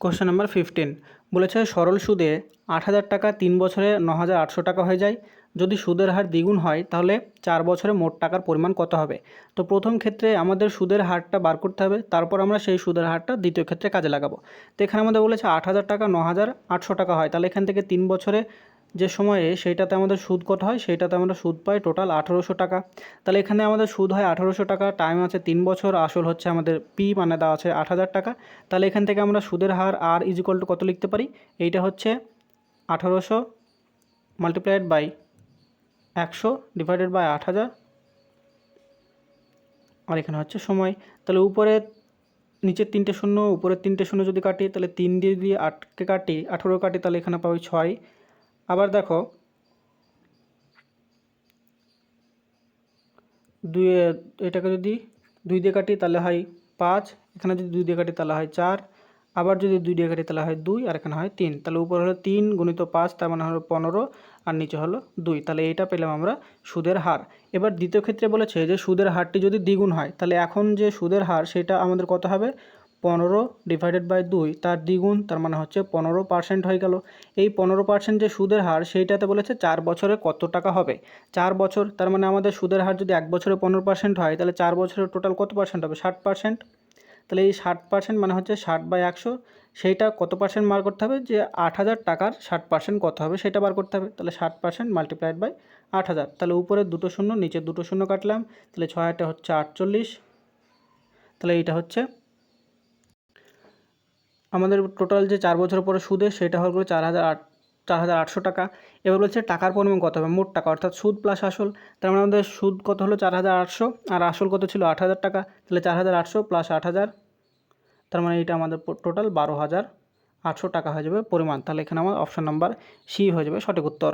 Question number fifteen বলেছে সরল সুদে আট হাজার টাকা তিন বছরে ন হাজার আটশো টাকা হয়ে যায়। যদি সুদের হার দ্বিগুণ হয়, তাহলে চার বছরে মোট টাকার পরিমাণ কত হবে? তো প্রথম ক্ষেত্রে আমাদের সুদের হারটা বার করতে হবে, তারপর আমরা সেই সুদের হারটা দ্বিতীয় ক্ষেত্রে কাজে লাগাবো। তো এখানে আমাদের বলেছে আট হাজার টাকা, ন হাজার আটশো টাকা হয়। তাহলে এখান থেকে তিন বছরে যে সময়ে সেইটাতে আমাদের সুদ কত হয়, সেইটাতে আমরা সুদ পাই টোটাল আঠেরোশো টাকা। তাহলে এখানে আমাদের সুদ হয় আঠেরোশো টাকা টাইম আছে তিন বছর, আসল হচ্ছে আমাদের পি মানে দেওয়া আছে আট হাজার টাকা। তাহলে এখান থেকে আমরা সুদের হার আর ইজ ইকুয়াল টু কত লিখতে পারি? এইটা হচ্ছে আঠারোশো মাল্টিপ্লাইড বাই একশো ডিভাইডেড বাই আট হাজার। আর এখানে হচ্ছে সময়। তাহলে উপরে নিচের তিনটে শূন্য, উপরের তিনটে শূন্য যদি কাটি, তাহলে তিন দিয়ে দিয়ে আটকে কাটি, আঠেরো কাটি, তাহলে এখানে পাবো ছয়। আবার দেখো, দুই এটাকে যদি দুই দিয়ে কাটি তাহলে হয় পাঁচ, এখানে যদি দুই দিয়ে কাটি তাহলে হয় চার, আবার যদি দুই দিয়ে কাটি তাহলে হয় দুই, আর এখানে হয় তিন, তাহলে উপর হলো তিন গুণিত পাঁচ, তার মানে হলো পনেরো, আর নিচে হলো দুই, তাহলে এইটা পেলাম আমরা সুদের হার। এবার দ্বিতীয় ক্ষেত্রে বলেছে যে সুদের হারটি যদি দ্বিগুণ হয়, তাহলে এখন যে সুদের হার, সেটা আমাদের কত হবে? পনেরো ডিভাইডেড বাই দুই, তার দ্বিগুণ, তার মানে হচ্ছে পনেরো পার্সেন্ট হয়ে গেল। এই পনেরো পার্সেন্ট যে সুদের হার, সেইটাতে বলেছে চার বছরে কত টাকা হবে? চার বছর, তার মানে আমাদের সুদের হার যদি এক বছরে পনেরো পার্সেন্ট হয়, তাহলে চার বছরের টোটাল কত পার্সেন্ট হবে? ষাট পার্সেন্ট তাহলে এই ষাট পার্সেন্ট মানে হচ্ছে ষাট বাই একশো, সেইটা কত পার্সেন্ট বার করতে হবে? যে আট হাজার টাকার ষাট পার্সেন্ট কত হবে, সেটা বার করতে হবে। তাহলে ষাট পার্সেন্ট মাল্টিপ্লাইড বাই আট হাজার। তাহলে উপরে দুটো শূন্য, নিচে দুটো শূন্য কাটলাম। তাহলে ছয় আটটা হচ্ছে আটচল্লিশ। তাহলে এইটা হচ্ছে আমাদের টোটাল যে চার বছর পরে সুদে সেটা হল চার হাজার আট, চার হাজার আটশো টাকা। এবার বলছে টাকার পরিমাণ কত হবে? মোট টাকা, অর্থাৎ সুদ প্লাস আসল। তার মানে আমাদের সুদ কত হলো? চার হাজার আটশো। আর আসল কত ছিল? আট হাজার টাকা। তাহলে চার হাজার আটশো প্লাস আট হাজার। তার মানে এটা আমাদের টোটাল বারো হাজার আটশো টাকা হয়ে যাবে পরিমাণ। তাহলে এখানে আমার অপশান নাম্বার সি হয়ে যাবে সঠিক উত্তর।